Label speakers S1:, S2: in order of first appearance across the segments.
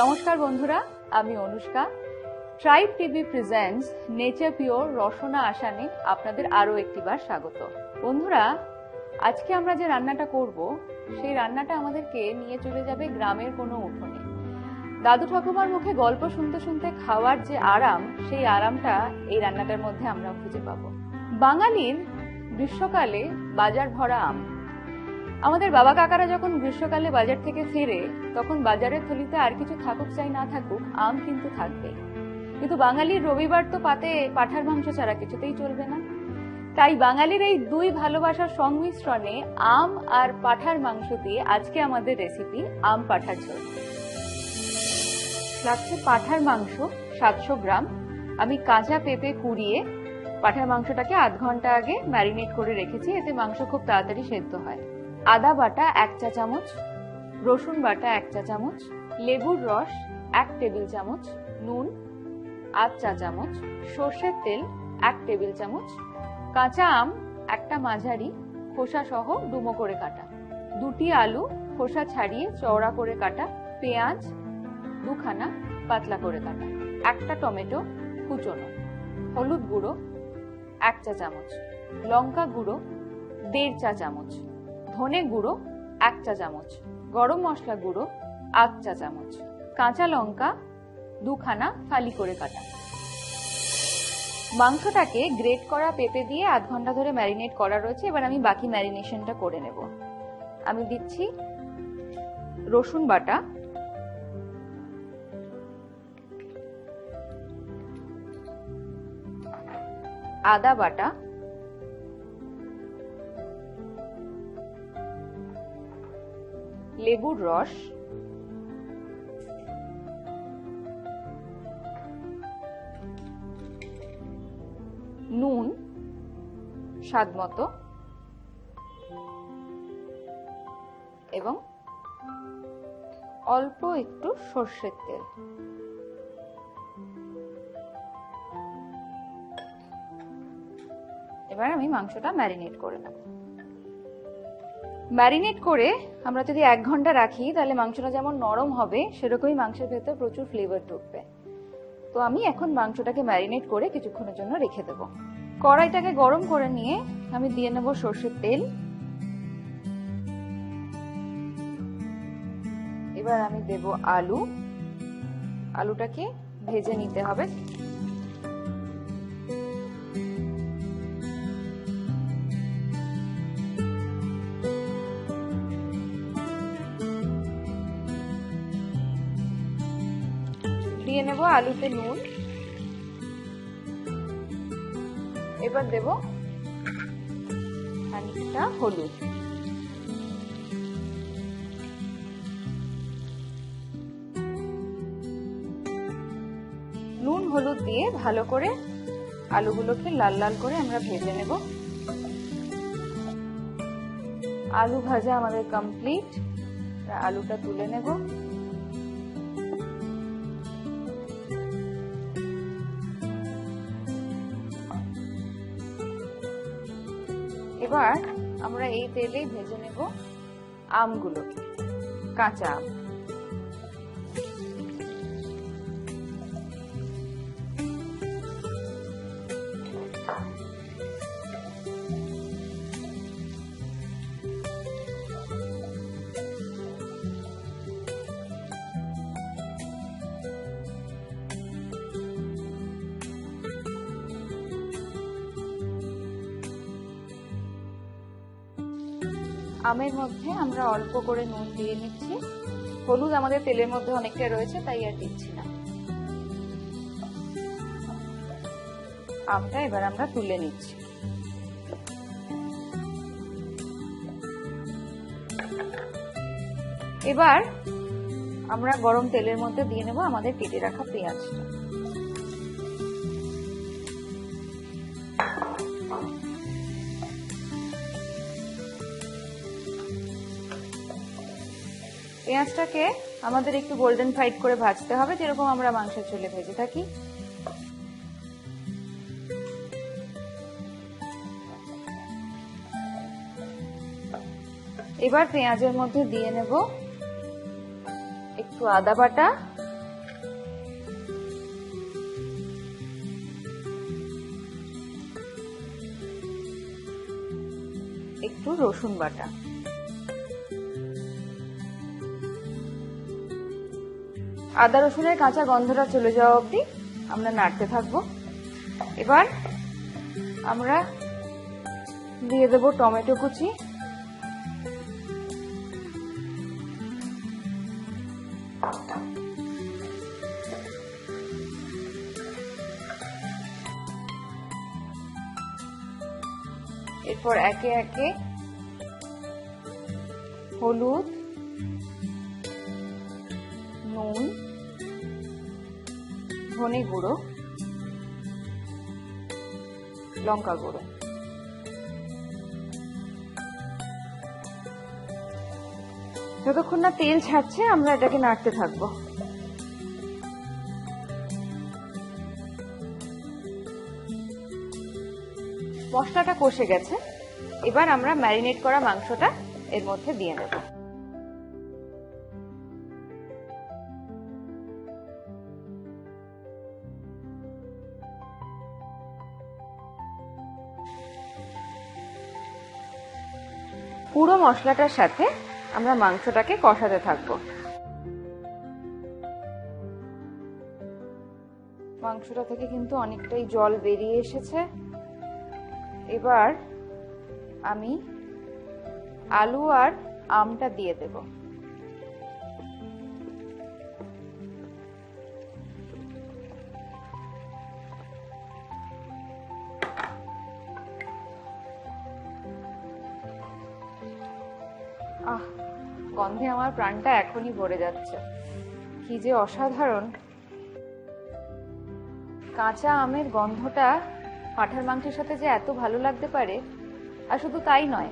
S1: নমস্কার বন্ধুরা, আমি Anushka. Tribe TV presents nature pure রসনা আসানে আপনাদের আরও একটিবার স্বাগত। বন্ধুরা, আজকে আমরা যে রান্নাটা করব, সেই রান্নাটা আমাদেরকে নিয়ে চলে যাবে গ্রামের কোনো উঠোনে। দাদু ঠাকুমার মুখে গল্প শুনতে শুনতে খাওয়ার যে আরাম, সেই আরামটা এই রান্নাটার মধ্যে আমরা খুঁজে পাবো। বাঙালির গ্রীষ্মকালে বাজার ভরা আম আমাদের বাবা কাকারা যখন গ্রীষ্মকালে বাজার থেকে ফিরে, তখন বাজারের থলিতে আর কিছু থাকুক চাই না থাকুক, আম কিন্তু থাকবে। কিন্তু বাঙালির রবিবার তো পাতে পাঠার মাংস ছাড়া কিছুতেই চলবে না। তাই বাঙালির এই দুই ভালোবাসার সংমিশ্রণে আম আর পাঠার মাংস দিয়ে আজকে আমাদের রেসিপি আম পাঠার ঝোল। লাগছে পাঠার মাংস সাতশো গ্রাম। আমি কাঁচা পেঁপে কুড়িয়ে পাঠার মাংসটাকে আধ ঘণ্টা আগে ম্যারিনেট করে রেখেছি, এতে মাংস খুব তাড়াতাড়ি সেদ্ধ হয়। আদা বাটা এক চা চামচ, রসুন বাটা এক চা চামচ, লেবুর রস এক টেবিল চামচ, নুন আধ চা চামচ, সর্ষের তেল এক টেবিল চামচ, কাঁচা আম একটা মাঝারি, খোসা সহ ডুমো করে কাটা। দুটি আলু খোসা ছাড়িয়ে চওড়া করে কাটা। পেঁয়াজ দুখানা পাতলা করে কাটা। একটা টমেটো কুচনো। হলুদ গুঁড়ো এক চা চামচ। লঙ্কা গুঁড়ো দেড় চা চামচ। ধনে গুঁড়ো, এক চা চামচ। গরম মশলা গুঁড়ো, আধ চা চামচ। কাঁচা লঙ্কা দুখানা ফালি করে কাটা। মাংসটাকে গ্রেট করা পেঁপে দিয়ে আধ ঘণ্টা ধরে ম্যারিনেট করা রয়েছে। এবার আমি বাকি ম্যারিনেশনটা করে নেব। আমি দিচ্ছি রসুন বাটা। আদা বাটা। লেবুর রস, নুন, স্বাদ মতো, এবং অল্প একটু সর্ষের তেল। এবার আমি মাংসটা ম্যারিনেট করে নেব। ম্যারিনেট করে আমরা যদি এক ঘণ্টা রাখি, তাহলে মাংসটা যেমন নরম হবে, সেরকমই মাংসের ভেতরে প্রচুর ফ্লেভার ঢুকবে। তো আমি এখন মাংসটাকে ম্যারিনেট করে কিছুক্ষণের জন্য রেখে দেব। কড়াইটাকে গরম করে নিয়ে আমি দিয়ে নেব সর্ষের তেল। এবার আমি দেব আলু। আলুটাকে ভেজে নিতে হবে। আলুতে নুন। এবার দেব খানিকটা হলুদ। নুন, হলুদ দিয়ে ভালো করে আলুগুলোকে লাল লাল করে আমরা ভেজে নেব। আলু ভাজা আমাদের কমপ্লিট আলুটা তুলে নেব। এবার আমরা এই তেলেই ভেজে নেব আমগুলোকে কাঁচা আম। আমের মধ্যে আমরা অল্প করে নুন দিয়ে নিচ্ছি। হলুদ আমাদের তেলের মধ্যে অনেকটা রয়েছে, তাই আর দিচ্ছি না। আমটা এবার আমরা তুলে নিচ্ছি। এবার আমরা গরম তেলের মধ্যে দিয়ে নেব আমাদের কেটে রাখা পেঁয়াজটা। পেঁয়াজটাকে আমাদের একটু গোল্ডেন ফ্রাইড করে ভাজতে হবে, যেরকম আমরা মাংসের চুলে ভেজে থাকি। এবার পেঁয়াজের মধ্যে দিয়ে নেব একটু আদা বাটা। একটু রসুন বাটা। আদা রসুনের কাঁচা গন্ধটা চলে যাওয়া অবধি আমরা নাড়তে থাকব। এবার আমরা দিয়ে দেবো টমেটো কুচি। এরপর একে একে হলুদ, নুন ধনে গুঁড়ো, লঙ্কা গুঁড়ো। যতক্ষণ না তেল ছাড়ছে, আমরা এটাকে নাড়তে থাকব। মশলাটা কষে গেছে। এবার আমরা ম্যারিনেট করা মাংসটা এর মধ্যে দিয়ে নেব পুরো মশলাটার সাথে আমরা মাংসটাকে কষাতে থাকব। মাংসটা থেকে কিন্তু অনেকটাই জল বেরিয়ে এসেছে। এবার আমি আলু আর আমটা দিয়ে দেব। আহ, গন্ধে আমার প্রাণটা এখনই ভরে যাচ্ছে। কি যে অসাধারণ। কাঁচা আমের গন্ধটা পাঁঠার মাংসের সাথে যে এত ভালো লাগতে পারে, আর শুধু তাই নয়,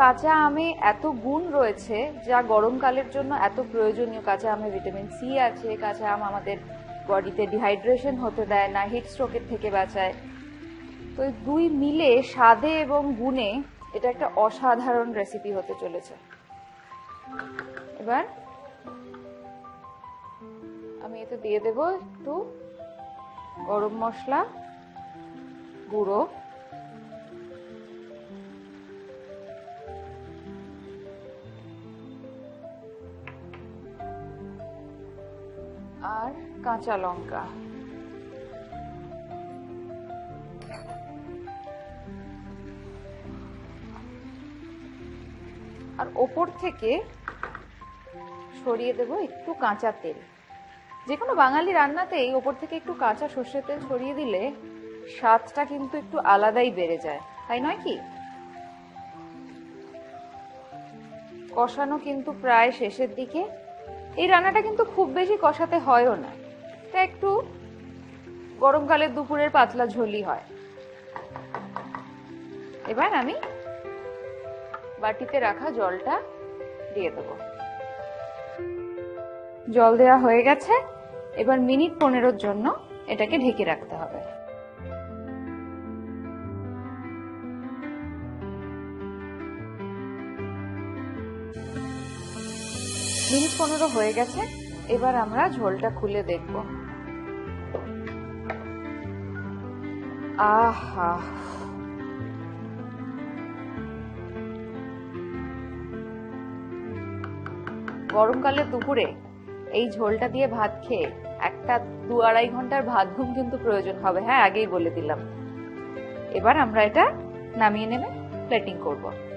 S1: কাঁচা আমে এত গুণ রয়েছে যা গরমকালের জন্য এত প্রয়োজনীয়। কাঁচা আমে ভিটামিন সি আছে, কাঁচা আম আমাদের বডিতে ডিহাইড্রেশন হতে দেয় না হিট স্ট্রোকের থেকে বাঁচায়। তো দুই মিলে স্বাদে এবং গুণে এটা একটা অসাধারণ রেসিপি হতে চলেছে। এবার আমি এতে দিয়ে দেব একটু গরম মশলা, গুঁড়ো। আর কাঁচা লঙ্কা। আর ওপর থেকে সরিয়ে দেব একটু কাঁচা তেল। যে কোনো বাঙালি রান্নাতেই ওপর থেকে একটু কাঁচা সর্ষের তেল ছড়িয়ে দিলে স্বাদটা কিন্তু একটু আলাদাই বেড়ে যায়। তাই নয় কি? কষানো কিন্তু প্রায় শেষের দিকে। এই রান্নাটা কিন্তু খুব বেশি কষাতে হয়ও না। এটা একটু গরমকালের দুপুরের পাতলা ঝোলই হয়। এবার আমি বাটিতে রাখা জলটা দিয়ে দেবো। জল দেওয়া হয়ে গেছে। এবার মিনিট পনেরোর জন্য এটাকে ঢেকে রাখতে হবে। মিনিট পনেরো হয়ে গেছে। এবার আমরা ঝোলটা খুলে দেখব। আহা! গরমকালের দুপুরে এই ঝোলটা দিয়ে ভাত খেয়ে একটা দু আড়াই ঘণ্টার ভাত ঘুম কিন্তু প্রয়োজন হবে। হ্যাঁ আগেই বলে দিলাম। এবার আমরা এটা নামিয়ে নেবে প্লেটিং করব।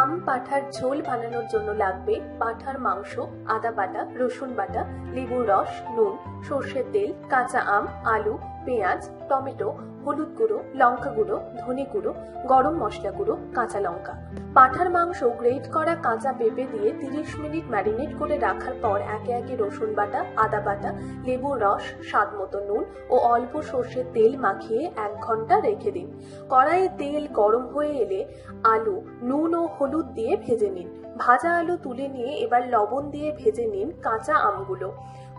S2: আম, পাঠার ঝোল বানানোর জন্য লাগবে পাঠার মাংস, আদা বাটা, রসুন বাটা, লেবুর রস, নুন, সর্ষের তেল, কাঁচা আম, আলু, পেঁয়াজ, টমেটো হলুদ গুঁড়ো, লঙ্কা গুঁড়ো, ধনে গুঁড়ো, গরম মশলা গুঁড়ো, কাঁচা লঙ্কা। পাঠার মাংস গ্রেট করা কাঁচা পেঁপে দিয়ে তিরিশ মিনিট ম্যারিনেট করে রাখার পর একে একে রসুন বাটা, আদা বাটা, লেবুর রস, স্বাদ মতো নুন ও অল্প সর্ষের তেল মাখিয়ে এক ঘণ্টা রেখে দিন। কড়াইয়ে তেল গরম হয়ে এলে আলু, নুন ও হলুদ দিয়ে ভেজে নিন। ভাজা আলু তুলে নিয়ে এবার লবণ দিয়ে ভেজে নিন কাঁচা আমগুলো।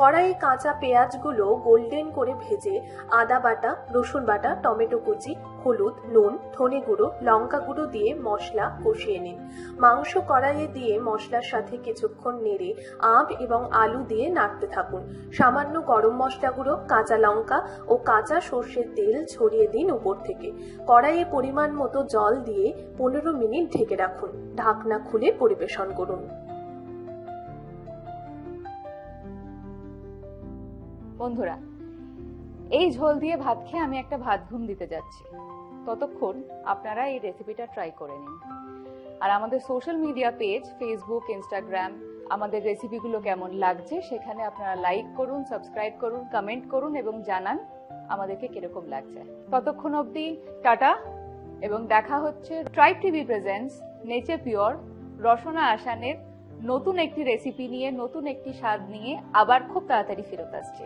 S2: কড়াইয়ে কাঁচা পেঁয়াজগুলো গোল্ডেন করে ভেজে আদা বাটা, রসুন বাটা, টমেটো কুচি, হলুদ, নুন, ধনে গুঁড়ো, লঙ্কা গুঁড়ো দিয়ে মশলা কষিয়ে নিন। মাংস কড়াইয়ে দিয়ে মশলার সাথে কিছুক্ষণ নেড়ে আম এবং আলু দিয়ে নাড়তে থাকুন। সামান্য গরম মশলা গুঁড়ো, কাঁচা লঙ্কা ও কাঁচা সর্ষের তেল ছড়িয়ে দিন উপর থেকে। কড়াইয়ে পরিমাণ মতো জল দিয়ে পনেরো মিনিট ঢেকে রাখুন। ঢাকনা খুলে পরিবেশন করুন।
S1: বন্ধুরা, এই ঝোল দিয়ে ভাত খেয়ে আমি একটা ভাত ঘুম দিতে যাচ্ছি। ততক্ষণ আপনারা এই রেসিপিটা ট্রাই করে নিন। আর আমাদের social media page Facebook Instagram আমাদের রেসিপিগুলো কেমন লাগছে সেখানে আপনারা লাইক করুন সাবস্ক্রাইব করুন কমেন্ট করুন এবং জানান আমাদেরকে কীরকম লাগছে। ততক্ষণ অবধি টাটা এবং দেখা হচ্ছে tribe TV presents nature pure রসনা আসানের নতুন একটি রেসিপি নিয়ে নতুন একটি স্বাদ নিয়ে আবার খুব তাড়াতাড়ি ফেরত আসছে।